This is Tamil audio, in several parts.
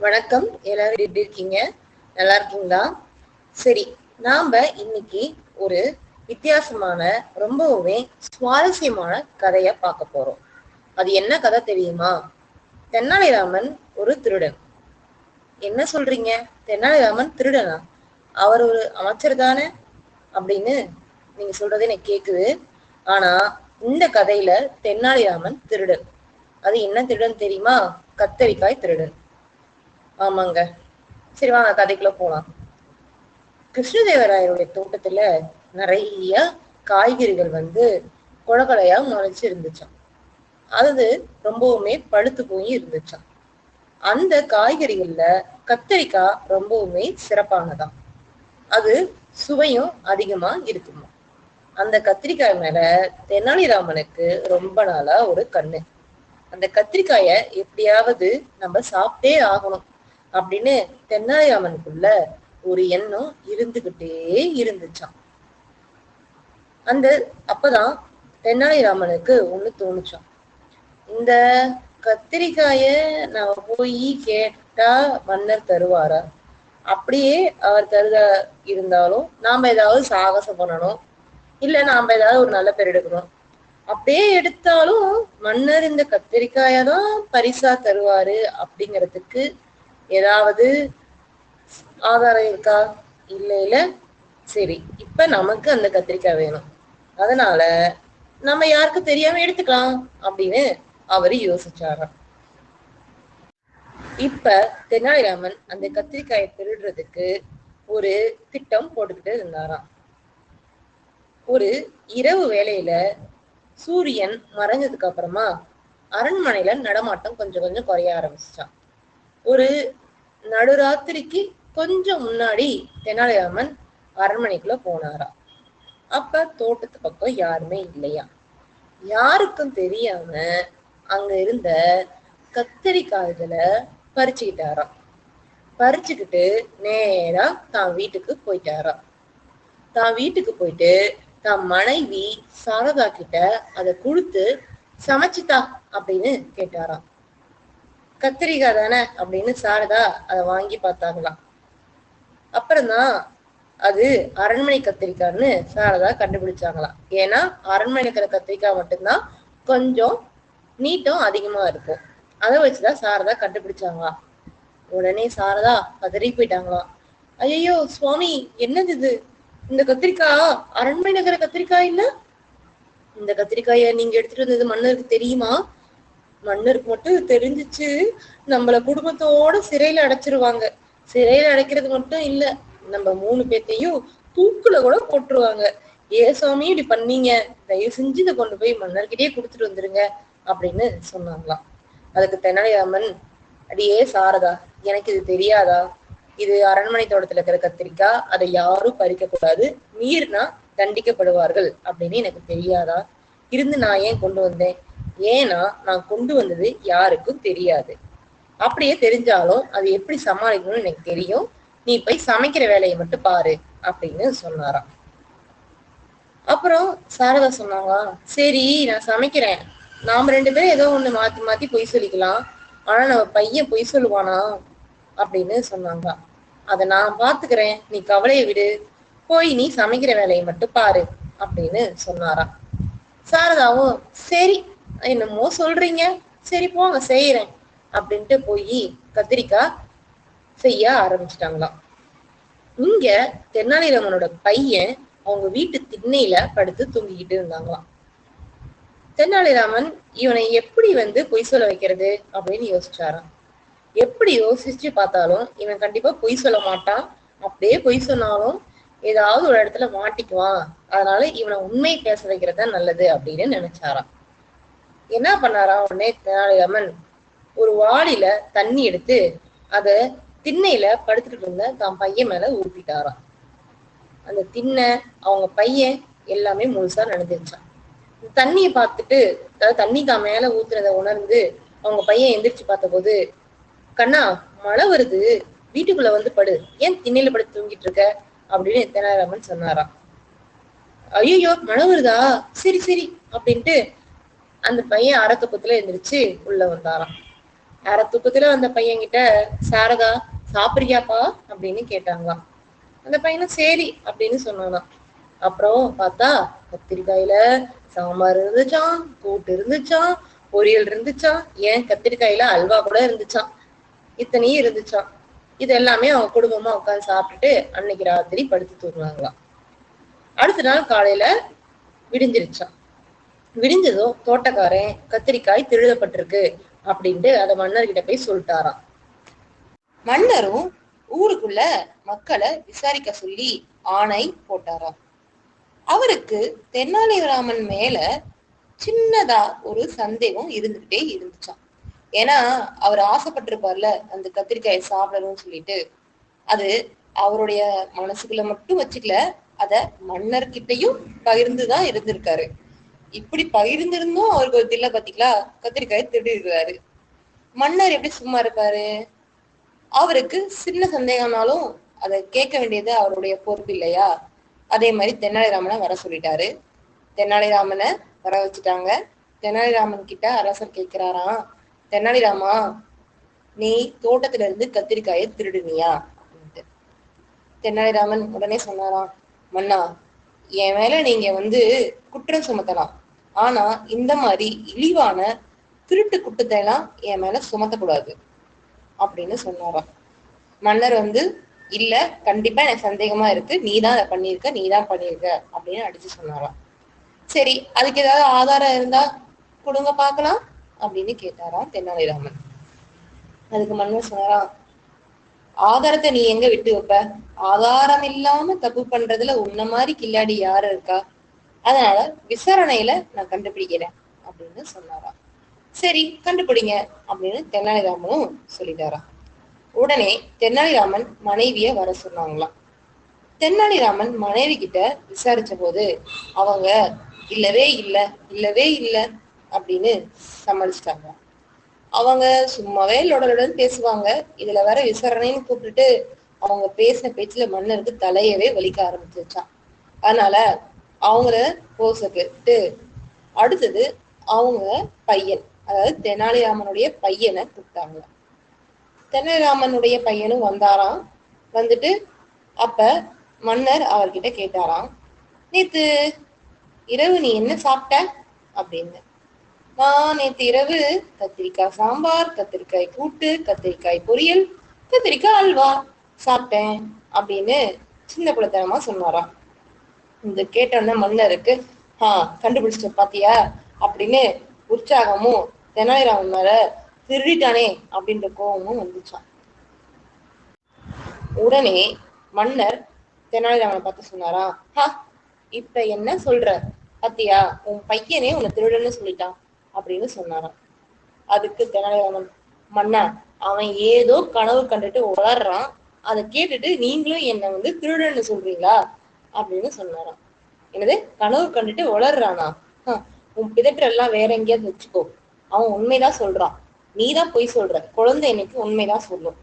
வணக்கம். எல்லாரும் எப்படி இருக்கீங்க? நல்லா இருக்கீங்களா? சரி நாம இன்னைக்கு ஒரு வித்தியாசமான ரொம்பவுமே சுவாரஸ்யமான கதைய பார்க்க போறோம். அது என்ன கதை தெரியுமா? தென்னாலிராமன் ஒரு திருடன். என்ன சொல்றீங்க? தென்னாலிராமன் திருடனா? அவர் ஒரு அமைச்சர் தானே? அப்படின்னு நீங்க சொல்றது எனக்கு கேக்குது. ஆனா இந்த கதையில தென்னாலிராமன் திருடன். அது என்ன திருடன் தெரியுமா? கத்தரிக்காய் திருடன். ஆமாங்க. சரி வாங்க கதைக்குள்ள போலாம். கிருஷ்ணதேவராயருடைய தோட்டத்துல நிறைய காய்கறிகள் வந்து குழகலையா முளைச்சு இருந்துச்சாம். அது ரொம்பவுமே பழுத்து போய் இருந்துச்சாம். அந்த காய்கறிகள்ல கத்தரிக்காய் ரொம்பவுமே சிறப்பானதாம். அது சுவையும் அதிகமா இருக்குமா அந்த கத்திரிக்காய் மேல தெனாலிராமனுக்கு ரொம்ப நாளா ஒரு கண்ணு. அந்த கத்திரிக்காய எப்படியாவது நம்ம சாப்பிட்டே ஆகணும். அப்படின்னு தென்னாலிராமனுக்குள்ள ஒரு எண்ணம் இருந்துகிட்டே இருந்துச்சாம். அந்த அப்பதான் தென்னாலிராமனுக்கு ஒண்ணு தோணுச்சான் இந்த கத்திரிக்காய நான் போய் கேட்டா மன்னர் தருவாரா? அப்படியே அவர் தருதா இருந்தாலும் நாம ஏதாவது சாகசம் பண்ணணும். இல்ல நாம ஏதாவது ஒரு நல்ல பேர் எடுக்கணும். அப்படியே எடுத்தாலும் மன்னர் இந்த கத்திரிக்காய தான் பரிசா தருவாரு அப்படிங்கிறதுக்கு ஏதாவது ஆதாரம் இருக்கா? இல்ல இல்ல. சரி இப்ப நமக்கு அந்த கத்திரிக்காய் வேணும். அதனால நம்ம யாருக்கு தெரியாம எடுத்துக்கலாம் அப்படின்னு அவரு யோசிச்சாராம். இப்ப தெனாலிராமன் அந்த கத்திரிக்காயை திருடுறதுக்கு ஒரு திட்டம் போட்டுக்கிட்டு இருந்தாராம். ஒரு இரவு வேலையில சூரியன் மறைஞ்சதுக்கு அப்புறமா அரண்மனையில நடமாட்டம் கொஞ்சம் கொஞ்சம் குறைய ஆரம்பிச்சிச்சான் ஒரு நடுராத்திரிக்கு கொஞ்சம் முன்னாடி தெனாலிராமன் அரண்மனைக்குள்ள போனாரா? அப்ப தோட்டத்து பக்கம் யாருமே இல்லையா? யாருக்கும் தெரியாம அங்க இருந்த கத்தரிக்காய்களை பறிச்சுக்கிட்டாராம். பறிச்சுக்கிட்டு நேரா தான் வீட்டுக்கு போயிட்டாராம். தான் வீட்டுக்கு போயிட்டு தான் மனைவி சாரதா கிட்ட அதை கொடுத்து சமைச்சுதா அப்படின்னு கேட்டாராம். கத்திரிக்காய் தானே அப்படின்னு சாரதா அதை வாங்கி பார்த்தாங்களாம். அப்புறம்தான் அது அரண்மனை கத்திரிக்காய்ன்னு சாரதா கண்டுபிடிச்சாங்களாம். ஏன்னா அரண்மனை இருக்கிற கத்திரிக்காய் மட்டும்தான் கொஞ்சம் நீட்டம் அதிகமா இருக்கும். அதை வச்சுதான் சாரதா கண்டுபிடிச்சாங்களாம். உடனே சாரதா பதறி போயிட்டாங்களாம். ஐயோ சுவாமி என்னது இது? இந்த கத்திரிக்காய் அரண்மனை நகர கத்திரிக்காய் இல்ல இந்த கத்திரிக்காய நீங்க எடுத்துட்டு வந்தது மன்னருக்கு தெரியுமா? மன்னருக்கு மட்டும் தெரிஞ்சிச்சு நம்மள குடும்பத்தோட சிறையில அடைச்சிருவாங்க. சிறையில அடைக்கிறது மட்டும் இல்ல நம்ம மூணு பேத்தையும் தூக்குல கூட போட்டுருவாங்க ஏ சுவாமி இப்படி பண்ணீங்க. தயவு செஞ்சு இதை கொண்டு போய் மன்னர்கிட்டயே கொடுத்துட்டு வந்துருங்க அப்படின்னு சொன்னாங்களாம். அதுக்கு தெனாலிராமன் அடியே சாரதா எனக்கு இது தெரியாதா? இது அரண்மனை தோட்டத்துல இருக்கிற கத்திரிக்காய் அதை யாரும் பறிக்க கூடாது. மீறினா தண்டிக்கப்படுவார்கள். அப்படின்னு எனக்கு தெரியாதா? இருந்து நான் ஏன் கொண்டு வந்தேன்? ஏன்னா நான் கொண்டு வந்தது யாருக்கும் தெரியாது. அப்படியே தெரிஞ்சாலும் அது எப்படி சமாளிக்கணும்னு எனக்கு தெரியும். நீ போய் சமைக்கிற வேலையை மட்டும் பாரு அப்படின்னு சொன்னாராம். அப்புறம் சாரதா சொன்னாங்க சரி நான் சமைக்கிறேன். நாம ரெண்டு பேரும் ஏதோ ஒண்ணு மாத்தி மாத்தி பொய் சொல்லிக்கலாம். ஆனா நம்ம பையன் பொய் சொல்லுவானா அப்படின்னு சொன்னாங்க. அத நான் பாத்துக்கிறேன். நீ கவலையை விடு. போய் நீ சமைக்கிற வேலையை மட்டும் பாரு அப்படின்னு சொன்னாராம். சாரதாவும் சரி என்னமோ சொல்றீங்க. சரி போங்க செய்யறேன் அப்படின்ட்டு போய் கத்திரிக்காய் செய்ய ஆரம்பிச்சிட்டாங்களாம். இங்க தென்னாலிராமனோட பையன் அவங்க வீட்டு திண்ணையில படுத்து தூங்கிக்கிட்டு இருந்தாங்களாம். தென்னாலிராமன் இவனை எப்படி வந்து பொய் சொல்ல வைக்கிறது அப்படின்னு யோசிச்சாராம். எப்படி யோசிச்சு பார்த்தாலும் இவன் கண்டிப்பா பொய் சொல்ல மாட்டான். அப்படியே பொய் சொன்னாலும் ஏதாவது ஒரு இடத்துல மாட்டிக்குவான். அதனால இவனை உண்மை பேச வைக்கிறது தான் நல்லது அப்படின்னு நினைச்சாராம். என்ன பண்ணாராம் உடனே தெனாலிராமன்? ஒரு வாளில தண்ணி எடுத்து அத திண்ணையில படுத்துட்டு இருந்த தான் பையன் மேல ஊத்திட்டாராம். அந்த திண்ணை அவங்க பையன் எல்லாமே முழுசா நடந்துருச்சான் தண்ணியை பார்த்துட்டு அதாவது தண்ணி தான் மேல ஊத்துறத உணர்ந்து அவங்க பையன் எந்திரிச்சு பார்த்தபோது கண்ணா மழை வருது. வீட்டுக்குள்ள வந்து படு. ஏன் திண்ணையில படுத்து தூங்கிட்டு இருக்க? அப்படின்னு தெனாலிராமன் சொன்னாராம். ஐயோ மழை வருதா? சரி சரி அப்படின்ட்டு அந்த பையன் அறக்கப்புத்துல எந்திரிச்சு உள்ள வந்தாராம். அரை தூக்கத்துல அந்த பையன் கிட்ட சாரதா சாப்பிடுறியாப்பா? அப்படின்னு கேட்டாங்களாம். அந்த பையனும் சரி அப்படின்னு சொன்னானாம். அப்புறம் பார்த்தா கத்திரிக்காயில சாம்பார் இருந்துச்சான் கூட்டு இருந்துச்சான் பொரியல் இருந்துச்சாம் ஏன் கத்திரிக்காயில அல்வா கூட இருந்துச்சான் இத்தனையும் இருந்துச்சான் இது எல்லாமே அவங்க குடும்பமா உட்காந்து சாப்பிட்டுட்டு அன்னைக்கு ராத்திரி படுத்து தூங்குனாங்களாம். அடுத்த நாள் காலையில விடிஞ்சிருச்சான் விடிஞ்சதும் தோட்டக்காரன் கத்திரிக்காய் திருடப்பட்டிருக்கு அப்படின்ட்டு அதை மன்னர்கிட்ட போய் சொல்லிட்டாராம். மன்னரும் ஊருக்குள்ள மக்களை விசாரிக்க சொல்லி ஆணை போட்டாராம். அவருக்கு தென்னாலிராமன் மேல சின்னதா ஒரு சந்தேகம் இருந்துகிட்டே இருந்துச்சான் ஏன்னா அவர் ஆசைப்பட்டிருப்பார்ல அந்த கத்திரிக்காயை சாப்பிடணும்னு சொல்லிட்டு. அது அவருடைய மனசுக்குள்ள மட்டும் வச்சுக்கல அத மன்னர்கிட்டையும் பகிர்ந்துதான் இருந்திருக்காரு. இப்படி பகிர்ந்திருந்தும் அவருக்கு ஒரு தில்ல பாத்தீங்களா? கத்திரிக்காய் திருடி இருக்கிறாரு மன்னர் எப்படி சும்மா இருப்பாரு? அவருக்கு சின்ன சந்தேகம்னாலும் அதை கேட்க வேண்டியது அவருடைய பொறுப்பு இல்லையா? அதே மாதிரி தென்னாலிராமனை வர சொல்லிட்டாரு. தென்னாலிராமனை வர வச்சுட்டாங்க. தெனாலிராமன் கிட்ட அரசர் கேட்கிறாராம் தெனாலிராமா நீ தோட்டத்துல இருந்து கத்திரிக்காயை திருடுனியா? அப்படின்ட்டு. தெனாலிராமன் உடனே சொன்னாராம் மன்னா என் மேல நீங்க வந்து குற்றம் சுமத்தலாம். ஆனா இந்த மாதிரி இழிவான திருட்டு குற்றத்தை எல்லாம் என் மேல சுமத்தக்கூடாது. அப்படின்னு சொன்னாராம் மன்னர் வந்து இல்ல கண்டிப்பா எனக்கு சந்தேகமா இருக்கு. நீ தான் அதை பண்ணியிருக்க நீ தான் பண்ணியிருக்க அப்படின்னு அடிச்சு சொன்னாராம் சரி அதுக்கு ஏதாவது ஆதாரம் இருந்தா கொடுங்க பார்க்கலாம் அப்படின்னு கேட்டாராம் தென்னாலிராமன். அதுக்கு மன்னர் சொன்னாராம் ஆதாரத்தை நீ எங்க விட்டு வைப்ப? ஆதாரம் இல்லாம தப்பு பண்றதுல உன்ன மாதிரி கில்லாடி யாரு இருக்கா? அதனால விசாரணையில நான் கண்டுபிடிக்கிறேன் அப்படின்னு சொன்னாராம். சரி கண்டுபிடிங்க அப்படின்னு தெனாலிராமனும் சொல்லிட்டாராம். உடனே தென்னாலிராமன் மனைவிய வர சொன்னாங்களாம். தென்னாலிராமன் மனைவி கிட்ட விசாரிச்ச போது அவங்க இல்லவே இல்லை இல்லவே இல்லை அப்படின்னு சமாளிச்சிட்டாங்க அவங்க சும்மாவே லொடலுடன் பேசுவாங்க. இதுல வேற விசாரணைன்னு கூப்பிட்டுட்டு அவங்க பேசின பேச்சுல மன்னருக்கு தலையவே வலிக்க ஆரம்பிச்சிருச்சான் அதனால அவங்கள போச கேட்டு அடுத்தது அவங்க பையன் அதாவது தெனாலிராமனுடைய பையனை கூப்பிட்டாங்க. தெனாலிராமனுடைய பையனும் வந்தாராம். வந்துட்டு அப்ப மன்னர் அவர்கிட்ட கேட்டாராம் நேத்து இரவு நீ என்ன சாப்பிட்ட? அப்படின்னு. நான் நேற்று இரவு கத்திரிக்காய் சாம்பார் கத்திரிக்காய் கூட்டு கத்திரிக்காய் பொரியல் கத்திரிக்காய் அல்வா சாப்பிட்டேன் அப்படின்னு சின்ன பிள்ளைத்தனமா சொன்னாராம் இந்த கேட்டோன்ன மன்னருக்கு ஆ கண்டுபிடிச்சிட்ட பாத்தியா? அப்படின்னு உற்சாகமும் தெனாலிராமன் மேல திருடிட்டானே அப்படின்ற கோபமும் வந்துச்சான் உடனே மன்னர் தெனாலிராமனை பார்த்து சொன்னாரா? ஹா இப்ப என்ன சொல்ற? பாத்தியா உன் பையனே உன்னை திருடன்னு சொல்லிட்டான். அப்படின்னு சொன்னாராம். அதுக்கு தெனாலிராமன் மன்னா அவன் ஏதோ கனவு கண்டுட்டு உளறான். அதை கேட்டுட்டு நீங்களும் என்ன வந்து திருடன்னு சொல்றீங்களா? அப்படின்னு சொன்னாராம். என்னது? கனவு கண்டுட்டு உளறானா? உன் பிதற்றெல்லாம் வேற எங்கேயாவது வச்சுக்கோ. அவன் உண்மைதான் சொல்றான். நீ தான் பொய் சொல்ற. குழந்தை எனக்கு உண்மைதான் சொல்லும்.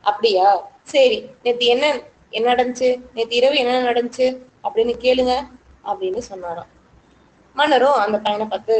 அப்படியா? சரி நேத்து என்ன என்ன நடந்துச்சு? நேத்து இரவு என்ன நடந்துச்சு? அப்படின்னு கேளுங்க அப்படின்னு சொன்னாராம். மன்னரும் அந்த பையனை பார்த்து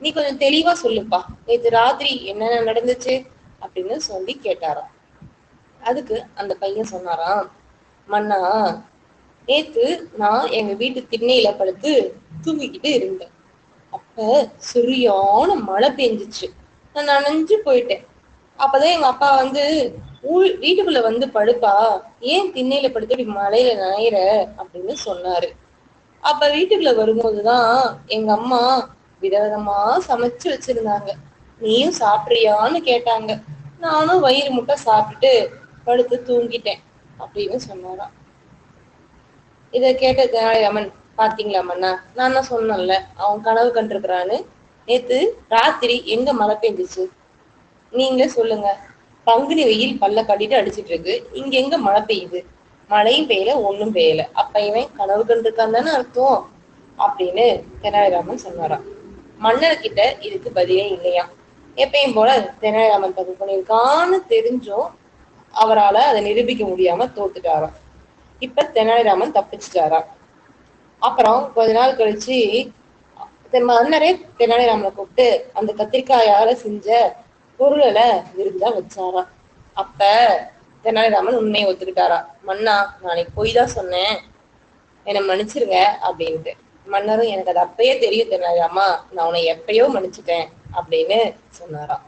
நீ கொஞ்சம் தெளிவா சொல்லுப்பா. நேற்று ராத்திரி என்னென்ன நடந்துச்சு அப்படின்னு சொல்லி கேட்டாராம். அதுக்கு அந்த பையன் சொன்னாராம் மன்னா நேத்து நான் எங்க வீட்டு திண்ணையில படுத்து தூங்கிக்கிட்டு இருந்தேன். அப்ப சரியான மழை பெஞ்சிச்சு. நான் நனைஞ்சு போயிட்டேன். அப்பதான் எங்க அப்பா வந்து ஊழ் வீட்டுக்குள்ள வந்து படுப்பா. ஏன் திண்ணையில படுத்து இப்படி மழையில நனையிற? அப்படின்னு சொன்னாரு. அப்ப வீட்டுக்குள்ள வரும்போதுதான் எங்க அம்மா விதவிதமா சமைச்சு வச்சிருந்தாங்க. நீயும் சாப்பிட்றியான்னு கேட்டாங்க. நானும் வயிறு முட்டை சாப்பிட்டுட்டு படுத்து தூங்கிட்டேன் அப்படின்னு சொன்னாராம். இத கேட்ட தெனாலிராமன் பாத்தீங்களா மன்னா நான் தான் சொன்னேன்ல அவன் கனவு கண்டிருக்கிறான்னு. நேத்து ராத்திரி எங்க மழை பெஞ்சிச்சு? நீங்களே சொல்லுங்க. பங்குனி வெயில் பல்ல கட்டிட்டு அடிச்சிட்டு இருக்கு இங்க எங்க மழை பெய்யுது? மழையும் பெய்யல ஒண்ணும் பெய்யல. அப்ப இவன் கனவு கண்டிருக்கான் தானே அர்த்தம்? அப்படின்னு தெனாலிராமன் சொன்னாராம். மன்னர் இதுக்கு பதிலே இல்லையா? எப்பயும் போல தெனாலிராமன் தப்பு பண்ணியிருக்கான்னு தெரிஞ்சும் அவரால் அதை நிரூபிக்க முடியாம தோத்துட்டாராம். இப்ப தெனாலிராமன் தப்பிச்சிட்டாரா அப்புறம் கொஞ்ச நாள் கழிச்சு மன்னரே தெனாலிராமனை கூப்பிட்டு அந்த கத்திரிக்காயால செஞ்ச பொருளை விருந்தா வச்சாராம். அப்ப தெனாலிராமன் உண்மையை ஒத்துக்கிட்டாரா மன்னா நாளைக்கு பொய் தான் சொன்னேன். என்னை மன்னிச்சிருங்க அப்படின்ட்டு. மன்னரும் எனக்கு அது அப்பயே தெரியும் தெனாலிராமா நான் உன்னை எப்பயோ மன்னிச்சுட்டேன் அப்படின்னு சொன்னாராம்.